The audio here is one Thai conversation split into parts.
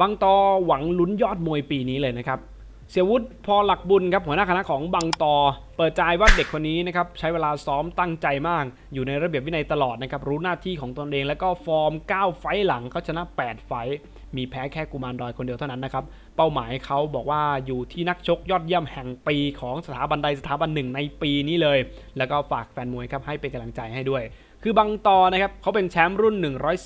บังตอหวังลุ้นยอดมวยปีนี้เลยนะครับ เสียวุฒิพอหลักบุญครับหัวหน้าคณะของบังตอ เปิดใจว่าเด็กคนนี้นะครับใช้เวลาซ้อมตั้งใจมาก อยู่ในระเบียบวินัยตลอดนะครับรู้หน้าที่ของตนเอง แล้วก็ฟอร์ม 9 ไฟหลังเขาชนะ 8 ไฟมีแพ้แค่กุมารดอยคนเดียวเท่านั้นนะครับ เป้าหมายเขาบอกว่าอยู่ที่นักชกยอดเยี่ยมแห่งปีของสถาบันใดสถาบันหนึ่งในปีนี้เลย แล้วก็ฝากแฟนมวยครับให้เป็นกำลังใจให้ด้วย คือบังตอนะครับเขาเป็นแชมป์รุ่น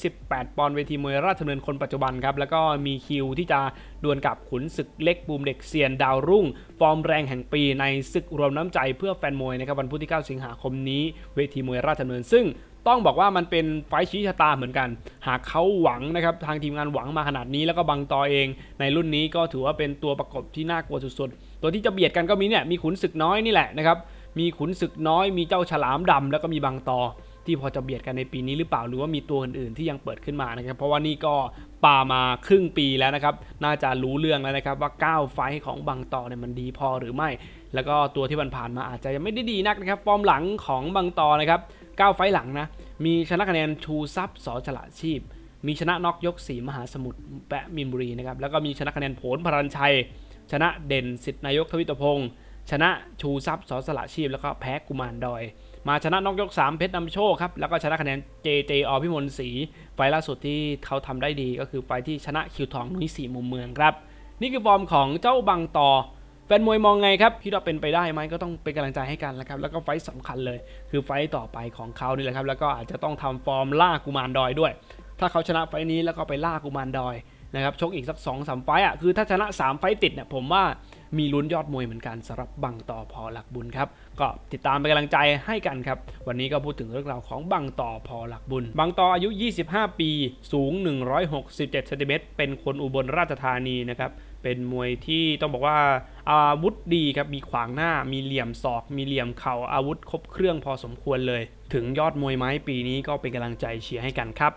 118 ปอนด์เวทีมวยราชดำเนินคนปัจจุบันครับ แล้วก็มีคิวที่จะดวลกับขุนศึกเล็กบูมเด็กเซียนดาวรุ่ง ฟอร์มแรงแห่งปีในศึกรวมน้ำใจเพื่อแฟนมวยนะครับวันพุธที่ 9 สิงหาคมนี้เวทีมวยราชดำเนิน ซึ่งต้องบอกว่ามันเป็นไฟชี้ชะตาเหมือนกัน หากเขาหวังนะครับทางทีมงานหวังมาขนาดนี้แล้วก็บังตอเอง ในรุ่นนี้ก็ถือว่าเป็นตัวประกบที่น่ากลัวสุดๆ ตัวที่จะเบียดกันก็มีเนี่ยมีขุนศึกน้อยนี่แหละนะครับมีขุนศึกน้อยมีเจ้าฉลามดำแล้วก็มีบังตอ ที่พอจะเบียดกันในปีนี้หรือเปล่าหรือว่ามีตัวอื่นๆที่ยังเปิดขึ้นมานะครับ เพราะว่านี่ก็ปามาครึ่งปีแล้วนะครับ น่าจะรู้เรื่องแล้วนะครับว่า 9 ไฟของบังต่อเนี่ยมันดีพอหรือไม่ แล้วก็ตัวที่ผ่านๆมาอาจจะยังไม่ได้ดีนักนะครับ ฟอร์มหลังของบังต่อนะครับ 9 ไฟหลังนะ มีชนะคะแนนชูซับสอฉลาดชีพ มีชนะน็อกยกสีมหาสมุทรแปะมินบุรีนะครับ แล้วก็มีชนะคะแนนผลพรัญชัย ชนะเด่นสิทธินายกทวิตพงศ์ ชนะชูทรัพย์สอสละชีพแล้วก็แพ้กุมารดอย มาชนะนอกยก 3 เพชรนำโชคครับ แล้วก็ชนะคะแนน JJ อพิมลศรีไฟล์ล่าสุดที่เขาทำได้ดีก็คือไฟที่ชนะคิวทองนุ้ยสีมุมเมืองครับ นี่คือฟอร์มของเจ้าบังตอแฟนมวยมองไงครับคิดว่าเป็นไปได้ไหมก็ต้องเป็นกำลังใจให้กันแล้วครับแล้วก็ไฟสำคัญเลย คือไฟต่อไปของเขานี่แหละครับ แล้วก็อาจจะต้องทำฟอร์มล่ากุมารดอยด้วย ถ้าเขาชนะไฟนี้แล้วก็ไปล่ากุมารดอยนะครับชกอีกสัก2อสามไฟอะคือถ้าชนะ 3 ไฟติดเนี่ยผมว่า มีลุ้นยอดมวยเหมือนกันสำหรับบังต่อพอหลักบุญครับก็ติดตามเป็นกำลังใจให้กันครับ วันนี้ก็พูดถึงเรื่องราวของบังต่อพอหลักบุญ บังต่ออายุ 25 ปีสูง 167เซนติเมตรเป็นคนอุบลราชธานีนะครับเป็นมวยที่ต้องบอกว่าอาวุธดีครับมีขวางหน้ามีเหลี่ยมศอก มีเหลี่ยมเข่าอาวุธครบเครื่องพอสมควรเลย ถึงยอดมวยไม้ปีนี้ก็เป็นกำลังใจเชียร์ให้กันครับ